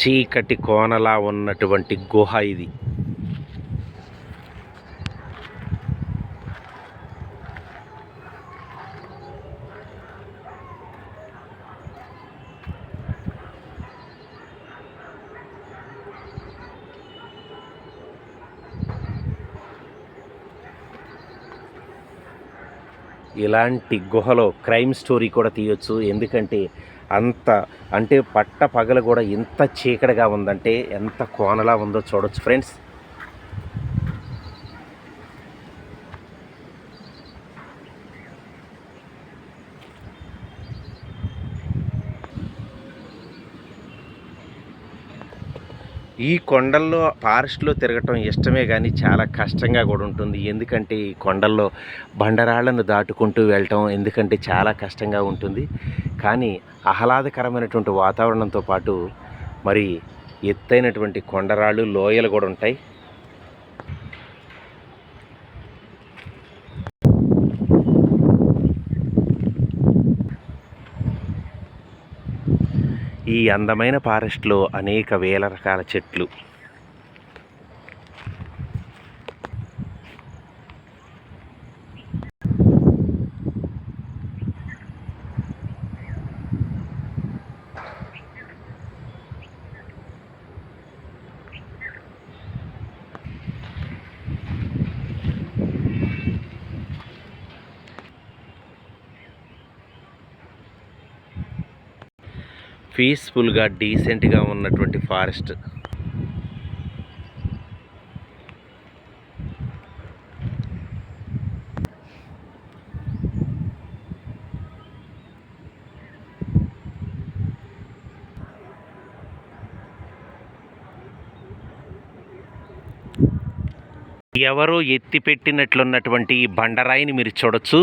చీకటి కోనలా ఉన్నటువంటి గుహ ఇది. ఇలాంటి గుహలో క్రైమ్ స్టోరీ కూడా తీయొచ్చు. ఎందుకంటే అంత అంటే పట్ట పగలు కూడా ఇంత చీకటిగా ఉందంటే ఎంత కోనలా ఉందో చూడొచ్చు. ఫ్రెండ్స్ ఈ కొండల్లో ఫారెస్ట్లో తిరగటం ఇష్టమే కానీ చాలా కష్టంగా కూడా ఉంటుంది. ఎందుకంటే ఈ కొండల్లో బండరాళ్ళను దాటుకుంటూ వెళ్ళటం ఎందుకంటే చాలా కష్టంగా ఉంటుంది. కానీ ఆహ్లాదకరమైనటువంటి వాతావరణంతో పాటు మరి ఎత్తైనటువంటి కొండరాళ్ళు లోయలు కూడా ఉంటాయి. ఈ అందమైన ఫారెస్ట్లో అనేక వేల రకాల చెట్లు పీస్ఫుల్గా డీసెంట్గా ఉన్నటువంటి ఫారెస్ట్. ఎవరో ఎత్తిపెట్టినట్లున్నటువంటి ఈ బండరాయిని మీరు చూడొచ్చు.